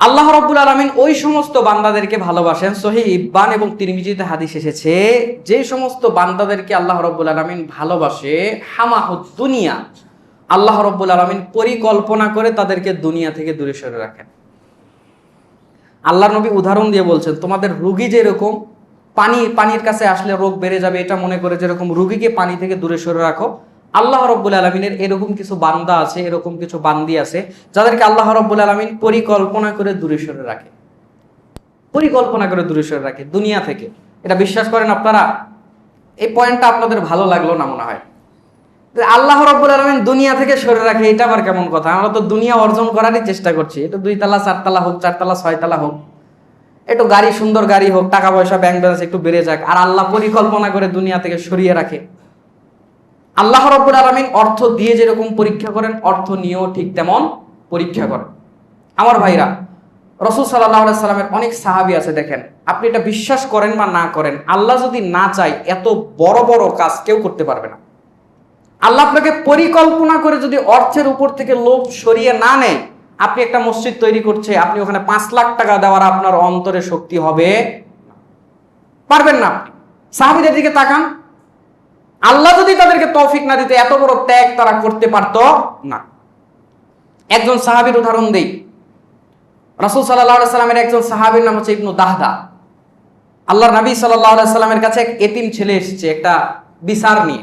আল্লাহ রব্বুল আলমিন ওই সমস্ত বান্দাদেরকে ভালোবাসেন। সহি ইব্বান এবং তিরমিজিতে হাদিস এসেছে, যে সমস্ত বান্দাদেরকে আল্লাহ রব্বুল আলমিন ভালোবাসে হামাহুদ দুনিয়া, আল্লাহ রব্বুল আলমিন পরিকল্পনা করে তাদেরকে দুনিয়া থেকে দূরে সরে রাখেন। আল্লাহ নবী উদাহরণ দিয়ে বলছেন, তোমাদের রুগী যেরকম, পানি, পানির কাছে আসলে রোগ বেড়ে যাবে, এটা মনে করে যেরকম রুগীকে পানি থেকে দূরে সরে রাখো আল্লাহ রব্বুল আলমিনের এরকম কিছু বান্দা আছে, এরকম কিছু বান্দি আছে, যাদেরকে আল্লাহ রব্বুল আলমিন পরিকল্পনা করে দূরে সরে রাখে। পরিকল্পনা করে দূরে সরে রাখে দুনিয়া থেকে। এটা বিশ্বাস করেন আপনারা? এই পয়েন্টটা আপনাদের ভালো লাগল না মনে হয়? আল্লাহ রব্বুল আলমিন দুনিয়া থেকে সরে রাখে, এটা আবার কেমন কথা? আমরা তো দুনিয়া অর্জন করারই চেষ্টা করছি। এটা দুই তালা চারতলা হোক, চারতলা, ছয়তলা হোক। একটু গাড়ি, সুন্দর গাড়ি হোক, টাকা পয়সা ব্যাংক ব্যালেন্স একটু বেড়ে যাক, আর আল্লাহ পরিকল্পনা করে দুনিয়া থেকে সরিয়ে রাখে। আল্লাহ রব্বুল আলমিন অর্থ দিয়ে যেরকম পরীক্ষা করেন, অর্থ নিয়েও ঠিক তেমন পরীক্ষা করেন। আমার ভাইরা, রসুল সাল্লাহ সাল্লামের অনেক সাহাবি আছে, দেখেন। আপনি এটা বিশ্বাস করেন বা না করেন, আল্লাহ যদি না চায়, এত বড় বড় কাজ কেউ করতে পারবে না। আল্লাহ আপনাকে পরিকল্পনা করে যদি অর্থের উপর থেকে লোভ সরিয়ে না নেয়, আপনি একটা মসজিদ তৈরি করছে, আপনি ওখানে পাঁচ লাখ টাকা দেওয়ার আপনার অন্তরে শক্তি হবে পারবেন না আপনি। সাহাবিদের দিকে তাকান আল্লাহ যদি তাদেরকে তৌফিক না দিতে এত বড় ত্যাগ তারা করতে পারত না। একজন সাহাবির উদাহরণ দেই। রাসুল সাল্লাহ সাল্লামের একজন সাহাবির নাম হচ্ছে ইবনু দাহদা। আল্লাহ নবী সাল্লাহ সাল্লামের কাছে এক এতিম ছেলে এসেছে, একটা বিচার নিয়ে।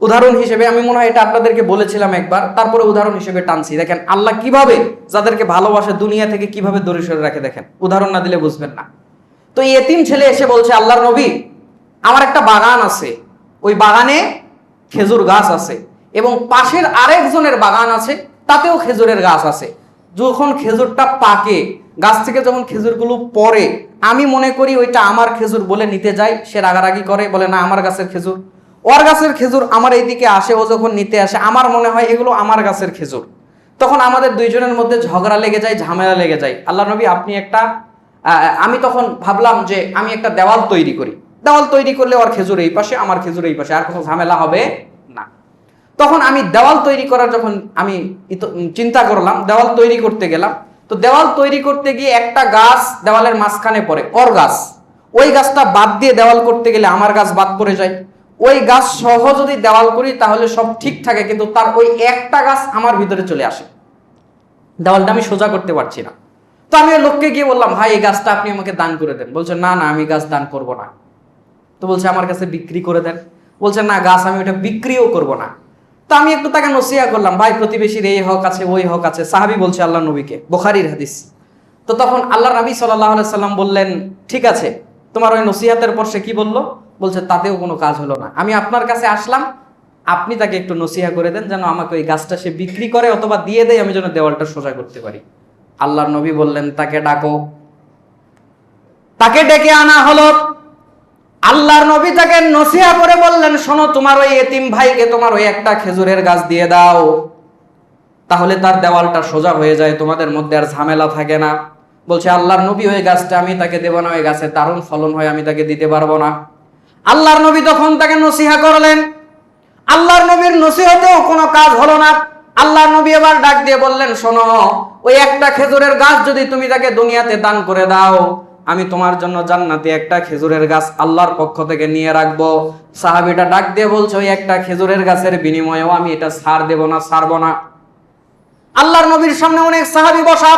উদাহরণ হিসেবে আমি মনে হয় এটা আপনাদেরকে বলেছিলাম একবার, তারপরে উদাহরণ হিসেবে টানছি। দেখেন, আল্লাহ কীভাবে যাদেরকে ভালোবাসে দুনিয়া থেকে কীভাবে দূরে সরে রাখে দেখেন। উদাহরণ না দিলে বুঝবেন না। তো এতিম ছেলে এসে বলছে, আল্লাহর নবী, আমার একটা বাগান আছে ওই বাগানে খেজুর গাছ আছে এবং পাশের আরেকজনের বাগান আছে, তাতেও খেজুরের গাছ আছে। যখন খেজুরটা পাকে, গাছ থেকে যখন খেজুরগুলো পড়ে, আমি মনে করি ওইটা আমার খেজুর বলে নিতে যাই সে রাগারাগি করে, বলে, না, আমার গাছের খেজুর। ওর গাছের খেজুর আমার এইদিকে আসে, ও যখন নিতে আসে, আমার মনে হয় এগুলো আমার গাছের খেজুর। তখন আমাদের দুইজনের মধ্যে ঝগড়া লেগে যায়, ঝামেলা লেগে যায়। আল্লাহ নবী আপনি একটা আমি তখন ভাবলাম যে আমি একটা দেওয়াল তৈরি করি। দেওয়াল তৈরি করলে ওর খেজুর এই পাশে, আমার খেজুর এই পাশে, আর কোনো ঝামেলা হবে না। তখন আমি দেওয়াল তৈরি করার যখন আমি চিন্তা করলাম, দেওয়াল তৈরি করতে গেলাম। তো দেওয়াল তৈরি করতে গিয়ে একটা গাছ দেওয়ালের মাঝখানে পড়ে ওর গাছ। ওই গাছটা বাদ দিয়ে দেওয়াল করতে গেলে আমার গাছ বাদ পড়ে যায়। ওই গাছ সহ যদি দেওয়াল করি, তাহলে সব ঠিক থাকে, কিন্তু তার ওই একটা গাছ আমার ভিতরে চলে আসে। দেওয়ালটা আমি সোজা করতে পারছি না। তো আমি লোককে গিয়ে বললাম, ভাই, এই গাছটা আপনি আমাকে দান করে দেন। বলছে, না না, আমি গাছ দান করব না। তো বলছে, আমার কাছে বিক্রি করে দেন। বলছে, না গাছ, আমি ওটা বিক্রিও করব না। তো আমি একটু তাকে নসিয়া করলাম, ভাই, প্রতিবেশীর এই হক আছে, ওই হক আছে। সাহাবি বলছে আল্লাহ নবীকে। বোখারির হাদিস। তো তখন আল্লাহ নবী সাল্লাহ সাল্লাম বললেন, ঠিক আছে, তোমার ওই নসিহাতের পর সে কি বলল? বলছে, তাতেও কোনো কাজ হলো না। আমি আপনার কাছে আসলাম, আপনি তাকে একটু নসিহা করে দেন যেন আমাকে ওই গাছটা সে বিক্রি করে অথবা দিয়ে দেয়, আমি যেন দেওয়ালটা সোজা করতে পারি। আল্লাহর নবী বললেন, তাকে ডাকো। তাকে ডেকে আনা হলো। আল্লাহর নবী তাকে নসিহা করে বললেন, শোনো, তোমার ওই এতিম ভাইকে তোমার ওই একটা খেজুরের গাছ দিয়ে দাও। তাহলে তার দেওয়ালটা সোজা হয়ে যায়, তোমাদের মধ্যে আর ঝামেলা থাকে না। বলছে, আল্লাহর নবী ওই গাছটা আমি তাকে দেবো না, ওই গাছে দারুণ ফলন হয়, আমি তাকে দিতে পারব না। আল্লাহর নবী তখন তাকে নসিহা করলেন। আল্লাহর নবীর নসিহতেও কোনো কাজ হলো না। আল্লাহর নবী এবার ডাক দিয়ে বললেন, শোনো, ওই একটা খেজুরের গাছ যদি তুমি তাকে দুনিয়াতে দান করে দাও আমি তোমার জন্য জান্নাতে একটা খেজুরের গাছ আল্লাহর পক্ষ থেকে নিয়ে রাখব। সাহাবিটা ডাক দিয়ে বলছো একটা খেজুরের গাছের বিনিময়েও আমি এটা সার দেব না, সারব না। আল্লাহর নবীর সামনে অনেক সাহাবি বসা।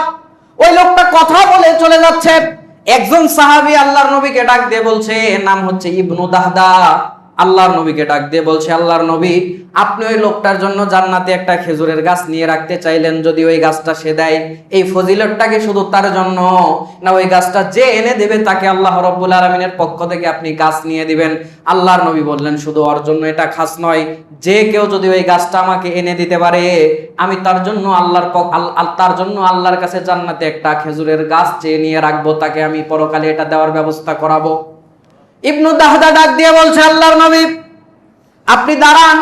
ওই লোকটা কথা বলে চলে যাচ্ছে। একজন সাহাবি আল্লাহর নবীকে ডাক দিয়ে বলছে, এর নাম হচ্ছে ইবনু দাহদা। আল্লাহর নবীকে ডাক দিয়ে বলছে, আল্লাহর নবী, আপনি ওই লোকটার জন্য জান্নাতে একটা খেজুরের গাছ নিয়ে রাখতে চাইলেন। যদি ওই গাছটা সে দেয়, এই ফজিলতটাকে শুধু তার জন্য না, ওই গাছটা যে এনে দেবে তাকে আল্লাহ রব্বুল আলমিনের পক্ষ থেকে আপনি গাছ নিয়ে দিবেন। আল্লাহর নবী বললেন, শুধু ওর জন্য এটা খাস নয়। যে কেউ যদি ওই গাছটা আমাকে এনে দিতে পারে, আমি তার জন্য আল্লাহর তার জন্য আল্লাহর কাছে জান্নাতে একটা খেজুরের গাছ চেয়ে নিয়ে রাখব, তাকে আমি পরকালে এটা দেওয়ার ব্যবস্থা করাবো। ইবনু দাহদা ডাক দিয়ে বলছে, আল্লাহর নবী, আপনি দাঁড়ান।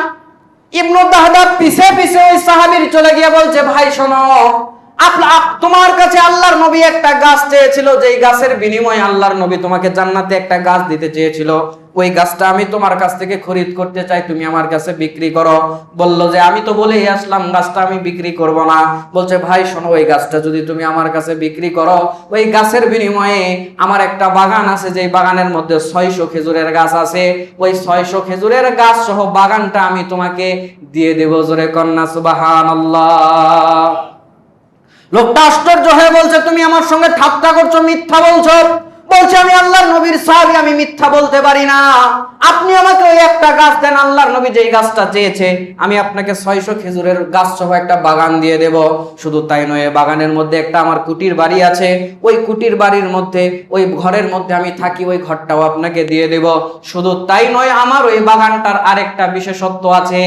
ইবনু দাহদা পিছে পিছে ওই সাহাবীর চলে গিয়ে বলছে, ভাই, শোনো তোমার কাছে আল্লাহর নবী একটা গাছ চেয়েছিল, যেই গাছের বিনিময়ে আল্লাহর নবী তোমাকে জান্নাতে একটা গাছ দিতে চেয়েছিল। ওই গাছটা আমি তোমার কাছ থেকে খরিদ করতে চাই, তুমি আমার কাছে বিক্রি করো। বলল যে, আমি তো বলেই আসলাম, গাছটা আমি বিক্রি করব না। বলছে, ভাই, শোনো, ওই গাছটা যদি তুমি আমার কাছে বিক্রি করো, ওই গাছের বিনিময়ে আমার একটা বাগান আছে, যেই বাগানের মধ্যে ছয়শো খেজুরের গাছ আছে। ওই ছয়শো খেজুরের গাছ সহ বাগানটা আমি তোমাকে দিয়ে দেবো, জোরে কন্যা সুবাহান লোকটা আশ্চর্য হয়ে বলছে তুমি আমার সঙ্গে ঠাট্টা করছ মিথ্যা বলছো। বলছে, আমি আল্লাহর নবীর সাহাবী, আমি মিথ্যা বলতে পারি না। আপনি আমাকে ওই একটা গাছ দেন, আল্লাহর নবী যেই গাছটা চেয়েছে, আমি আপনাকে ছয়শো খেজুরের গাছ সহ একটা বাগান দিয়ে দেব। শুধু তাই নয় বাগানের মধ্যে একটা আমার কুটির বাড়ি আছে। ওই কুটির বাড়ির মধ্যে, ওই ঘরের মধ্যে আমি থাকি, ওই ঘরটাও আপনাকে দিয়ে দেব। শুধু তাই নয়, আমার ওই বাগানটার আরেকটা বিশেষত্ব আছে।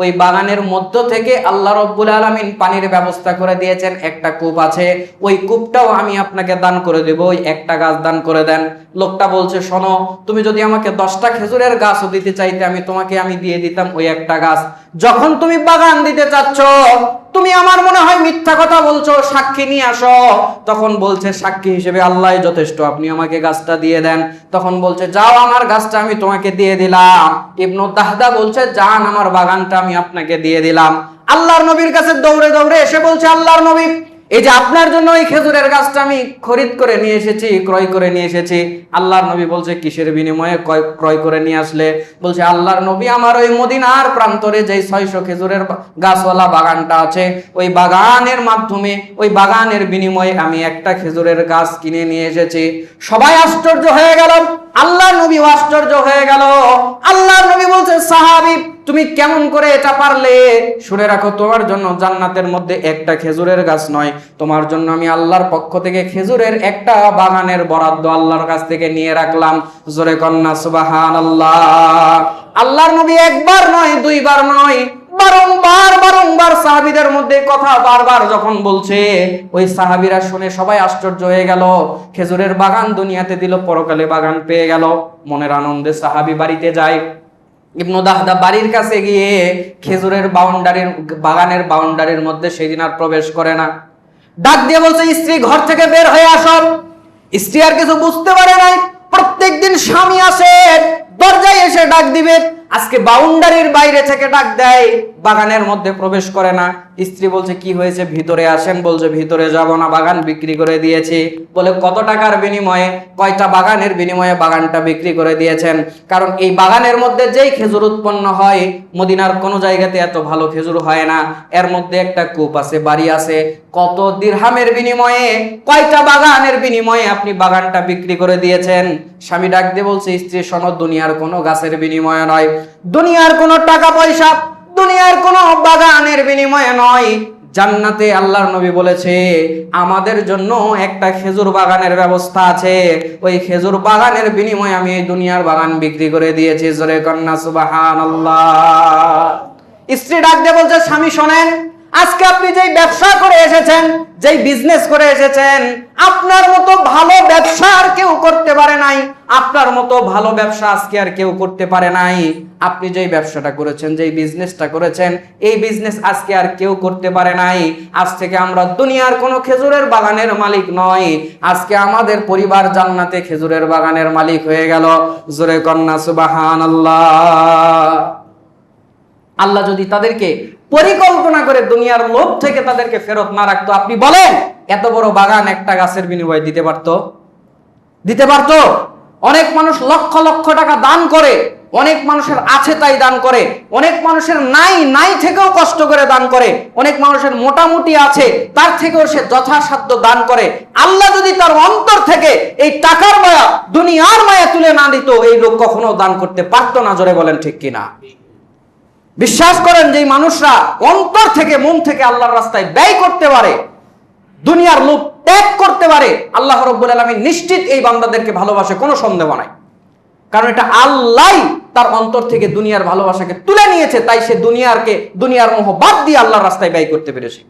ওই বাগানের মধ্য থেকে আল্লাহ রব্বুল আলমিন পানির ব্যবস্থা করে দিয়েছেন, একটা কূপ আছে। ওই কূপটাও আমি আপনাকে দান করে দেব। ওই একটা গাছ দান করে দেন। লোকটা বলছে, শোনো, তুমি যদি আমাকে দশটা খেজুরের গাছও দিতে চাইতে, আমি তোমাকে আমি দিয়ে দিতাম ওই একটা গাছ। যখন তুমি বাগান দিতে চাচ্ছ, তুমি আমার মনে হয় মিথ্যা কথা বলছো, সাক্ষী নিয়ে আসো। তখন বলছে, সাক্ষী হিসেবে আল্লাহ যথেষ্ট, আপনি আমাকে গাছটা দিয়ে দেন। তখন বলছে, যাও আমার গাছটা, আমি তোমাকে দিয়ে দিলাম। ইবনু দাহদা বলছে, যান, আমার বাগানটা আমি আপনাকে দিয়ে দিলাম। আল্লাহর নবীর কাছে দৌড়ে দৌড়ে এসে বলছে, আল্লাহর নবী এই যে আপনার জন্য ওই খেজুরের গাছটা আমি খরিদ করে নিয়ে এসেছি, ক্রয় করে নিয়ে এসেছি। আল্লাহর নবী বলছে, কিসের বিনিময়ে ক্রয় করে নিয়ে আসলে? বলছে, আল্লাহর নবী আমার ওই মদিনার প্রান্তরে যে ছয়শো খেজুরের গাছওয়ালা বাগানটা আছে, ওই বাগানের মাধ্যমে, ওই বাগানের বিনিময়ে আমি একটা খেজুরের গাছ কিনে নিয়ে এসেছি। সবাই আশ্চর্য হয়ে গেল। আল্লাহ নবী আশ্চর্য হয়ে গেল। আল্লাহর নবী বলছে, সাহাবি তুমি কেমন করে এটা পারলে? শুনে রাখো, তোমার জন্য জান্নাতের মধ্যে একটা খেজুরের গাছ নয়। তোমার জন্য আমি আল্লাহর পক্ষ থেকে খেজুরের একটা বাগানের বরাদ্দ আল্লাহর কাছ থেকে নিয়ে রাখলাম। জোরে কন্যা সুবাহান আল্লাহ আল্লাহর নবী একবার নয়, দুইবার নয়, বারংবার বারংবার সাহাবিদের মধ্যে কথা বারবার যখন বলছে, ওই সাহাবিরা শুনে সবাই আশ্চর্য হয়ে গেল। খেজুরের বাগান দুনিয়াতে দিল, পরকালে বাগান পেয়ে গেল। মনের আনন্দে সাহাবি বাড়িতে যায়। ইবনু দাহদা বাড়ির কাছে গিয়ে খেজুরের বাউন্ডারির, বাগানের বাউন্ডারির মধ্যে সেদিন আর প্রবেশ করে না। ডাক দিয়ে বলছে, স্ত্রী, ঘর থেকে বের হয়ে আসল স্ত্রী আর কিছু বুঝতে পারে নাই। প্রত্যেকদিন স্বামী আসে, দরজায় এসে ডাক দিবে। আজকে বাউন্ডারির বাইরে থেকে ডাক দেয়, বাগানের মধ্যে প্রবেশ করে না। স্ত্রী বলছে, কি হয়েছে? ভিতরে আসেন। বলছে, ভিতরে যাব না, বাগান বিক্রি করে দিয়েছি। বলে, কত টাকার বিনিময়ে, কয়টা বাগানের বিনিময়ে বাগানটা বিক্রি করে দিয়েছেন? কারণ এই বাগানের মধ্যে যেই খেজুর উৎপন্ন হয়, মদিনার কোনো জায়গাতে এত ভালো খেজুর হয় না। এর মধ্যে একটা কূপ আছে, বাড়ি আছে। কত দিরহামের বিনিময়ে, কয়টা বাগানের বিনিময়ে আপনি বাগানটা বিক্রি করে দিয়েছেন? স্বামী ডাক দিয়ে বলছে, স্ত্রী, সনদ দুনিয়ার কোনো গাছের বিনিময়ে নয়। দুনিয়ার কোনো টাকা পয়সা, দুনিয়ার কোনো বাগানের বিনিময়ে নয়। জান্নাতে আল্লাহর নবী বলেছে, আমাদের জন্য একটা খেজুর বাগানের ব্যবস্থা আছে। ওই খেজুর বাগানের বিনিময়ে আমি এই দুনিয়ার বাগান বিক্রি করে দিয়েছি। জোরে কন্যা সুবাহান আল্লাহ স্ত্রী ডাক দিয়ে বলছে, স্বামী, শোনেন আজকে আপনি যেই ব্যবসা করে এসেছেন, যেই বিজনেস করে এসেছেন, আপনার মতো ভালো ব্যবসা আর কেউ করতে পারে নাই। আপনার মতো ভালো ব্যবসা আজকে আর কেউ করতে পারে নাই। আপনি যেই ব্যবসাটা করেছেন, যেই বিজনেসটা করেছেন, এই বিজনেস আজকে আর কেউ করতে পারে নাই। আজ থেকে আমরা দুনিয়ার কোনো খেজুরের বাগানের মালিক নয় আজকে আমাদের পরিবার জান্নাতে খেজুরের বাগানের মালিক হয়ে গেল। জোরে কন্যা সুবাহান আল্লাহ যদি তাদেরকে পরিকল্পনা করে দুনিয়ার লোভ থেকে তাদেরকে ফেরত না রাখতো। আপনি বলেন, এত বড় বাগান একটা গাছের বিনিময়ে দিতে পারতো? দিতে পারতো? অনেক মানুষ লক্ষ লক্ষ টাকা দান করে, অনেক মানুষের আছে তাই দান করে, অনেক মানুষের নাই নাই থেকেও কষ্ট করে দান করে, অনেক মানুষের মোটামুটি আছে, তার থেকেও সে যথাসাধ্য দান করে। আল্লাহ যদি তার অন্তর থেকে এই টাকার মায়া, দুনিয়ার মায়া তুলে না দিত, এই লোক কখনো দান করতে পারতো না, জোরে বলেন ঠিক কিনা? বিশ্বাস করেন যে মানুষরা অন্তর থেকে, মন থেকে আল্লাহর রাস্তায় ব্যয় করতে পারে, দুনিয়ার লোভ ত্যাগ করতে পারে, আল্লাহ রব্বুল আলমী নিশ্চিত এই বান্দাদেরকে ভালোবাসে, কোনো সন্দেহ নাই। কারণ এটা আল্লাহ তার অন্তর থেকে দুনিয়ার ভালোবাসাকে তুলে নিয়েছে, তাই সে দুনিয়ারকে, দুনিয়ার মোহ বাদ দিয়ে আল্লাহর রাস্তায় ব্যয় করতে পেরেছে।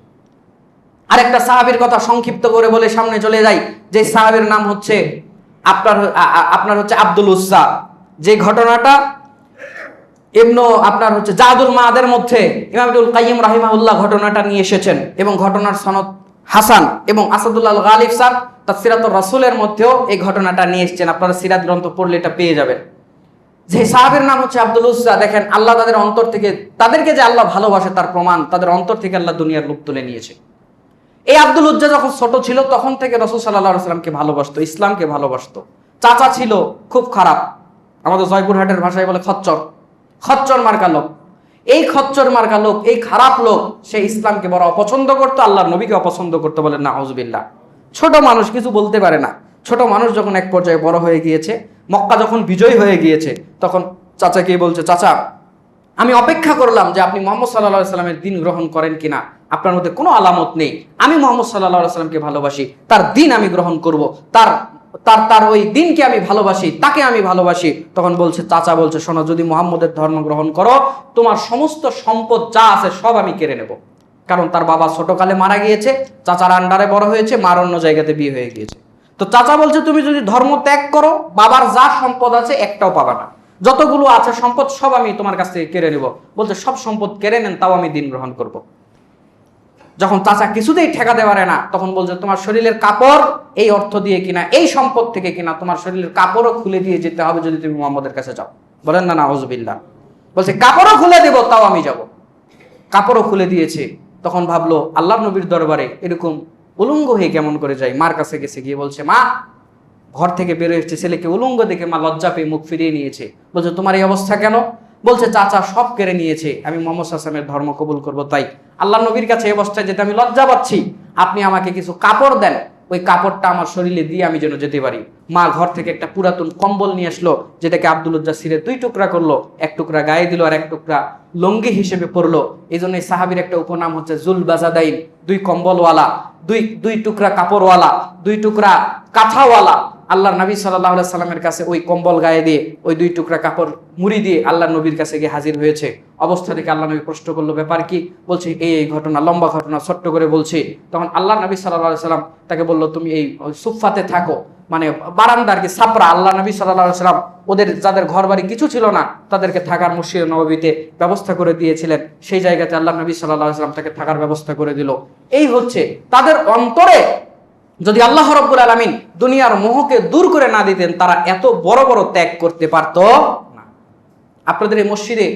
আরেকটা সাহাবীর কথা সংক্ষিপ্ত করে বলে সামনে চলে যাই, যে সাহাবীর নাম হচ্ছে আপনার আপনার হচ্ছে আব্দুল উসা যে ঘটনাটা এমনো আপনার হচ্ছে জাদুল মাদের মধ্যে ইমামুল কাইম রাহিমাউল্লাহ ঘটনাটা নিয়ে এসেছেন এবং ঘটনার সনদ হাসান এবং আসাদুল্লাহ গালিব স্যার তার সিরাত রাসুলের মধ্যেও এই ঘটনাটা নিয়ে এসছেন। আপনারা সিরাত গ্রন্থ পড়লে এটা পেয়ে যাবেন। যে সাহাবের নাম হচ্ছে আব্দুল উজ্জা দেখেন আল্লাহ তাদের অন্তর থেকে, তাদেরকে যে আল্লাহ ভালোবাসে তার প্রমাণ, তাদের অন্তর থেকে আল্লাহ দুনিয়ার রূপ তুলে নিয়েছে। এই আব্দুল উজ্জা যখন ছোট ছিল, তখন থেকে রসুল সাল্লাহ সাল্লামকে ভালোবাসতো, ইসলামকে ভালোবাসতো। চাচা ছিল, খুব খারাপ। আমাদের জয়পুরহাটের ভাষায় বলে খচ্চর। খচ্চর মার্কা লোক। এই খচ্চর মার্কা লোক, এই খারাপ লোক, সে ইসলামকে বড় অপছন্দ করতো, আল্লাহর নবীকে অপছন্দ করতো বলে না হজবিল্লা ছোট মানুষ কিছু বলতে পারে না। ছোট মানুষ যখন এক পর্যায়ে বড় হয়ে গিয়েছে, মক্কা যখন বিজয় হয়ে গিয়েছে, তখন চাচাকে বলছে, চাচা, আমি অপেক্ষা করলাম যে আপনি মোহাম্মদ সাল্লাহ সাল্লামের দিন গ্রহণ করেন কিনা। আপনার মধ্যে কোনো আলামত নেই। আমি মোহাম্মদ সাল্লাহ সাল্লামকে ভালোবাসি। তার দিন আমি গ্রহণ করব। তার তার তার ওই দিনকে আমি ভালোবাসি, তাকে আমি ভালোবাসি। তখন বলছে, চাচা বলছে, শোনো, যদি মোহাম্মদের ধর্ম গ্রহণ করো, তোমার সমস্ত সম্পদ যা আছে সব আমি কেড়ে নেব। কারণ তার বাবা ছোটকালে মারা গিয়েছে, চাচার আন্ডারে বড় হয়েছে, মার অন্য জায়গাতে বিয়ে হয়ে গিয়েছে। তো চাচা বলছে, তুমি যদি ধর্ম ত্যাগ করো, বাবার যা সম্পদ আছে একটাও পাবা না। যতগুলো আছে সম্পদ, সব আমি তোমার কাছ থেকে কেড়ে নেব। বলছে, সব সম্পদ কেড়ে নেন, তাও আমি দিন গ্রহণ করব। যখন চাচা কিছুতেই ঠেকাতে পারে না, তখন বলছে, তোমার শরীরের কাপড় এই অর্থ দিয়ে কিনা, এই সম্পদ থেকে কিনা, তোমার শরীরের কাপড়ও খুলে দিয়ে যেতে হবে যদি তুমি মোহাম্মদের কাছে যাও। বলেন না না হজবিল্লা বলছে, কাপড়ও খুলে দেব, তাও আমি যাব। কাপড়ও খুলে দিয়েছে। তখন ভাবলো আল্লাহ নবীর দরবারে এরকম উলঙ্গ হয়ে কেমন করে যায় মার কাছে গেছে, গিয়ে বলছে, মা, ঘর থেকে বেরো এসছে ছেলেকে উলঙ্গ দেখে মা লজ্জা পেয়ে মুখ ফিরিয়ে নিয়েছে। বলছে, তোমার এই অবস্থা কেন? বলছে, চাচা, সব কেড়ে নিয়েছে। আমি মোহাম্মদ হাসানের ধর্ম কবুল করব, তাই আল্লাহ নবীর কাছে এই অবস্থায় যেতে আমি লজ্জা পাচ্ছি। আপনি আমাকে কিছু কাপড় দেন। ওই কাপড়টা আমার শরীরে দিয়ে আমি যেন যেতে পারি। মা ঘর থেকে একটা পুরাতন কম্বল নিয়ে আসলো, যেটাকে আব্দুল উজ্জা সিরে দুই টুকরা করল, এক টুকরা গায়ে দিল আর এক টুকরা লঙ্গি হিসেবে পরলো। এই জন্য এই সাহাবির একটা উপনাম হচ্ছে জুল বাজাদাইন দুই কম্বলওয়ালা, দুই দুই টুকরা কাপড়ওয়ালা, দুই টুকরা কাঁথাওয়ালা। আল্লাহ নবী সাল্লাহ সাল্লামের কাছে ওই কম্বল গায়ে দিয়ে, ওই দুই টুকরা কাপড় মুড়ি দিয়ে আল্লাহ নবীর কাছে গিয়ে হাজির হয়েছে। অবস্থা থেকে আল্লাহ নবী প্রশ্ন করল, ব্যাপার কি? বলছে, এই এই ঘটনা, লম্বা ঘটনা, ছোট্ট করে বলছে। তখন আল্লাহ নবী সাল্লাহ সাল্লাম তাকে বলল, তুমি এই সুফাতে থাকো। মানে বারান্দার কি সাপরা আল্লাহ নবী সাল্লাহ সাল্লাম ওদের, যাদের ঘর বাড়ি কিছু ছিল না, তাদেরকে থাকার মুর্শিদ নবীতে ব্যবস্থা করে দিয়েছিলেন। সেই জায়গাতে আল্লাহ নবী সাল্লাহ সাল্লাম তাকে থাকার ব্যবস্থা করে দিল। এই হচ্ছে তাদের অন্তরে যদি আল্লাহ রব্বুল আলমিন দুনিয়ার মোহকে দূর করে না দিতেন, তারা এত বড় বড় ত্যাগ করতে পারত না। আপনাদের এই মসজিদে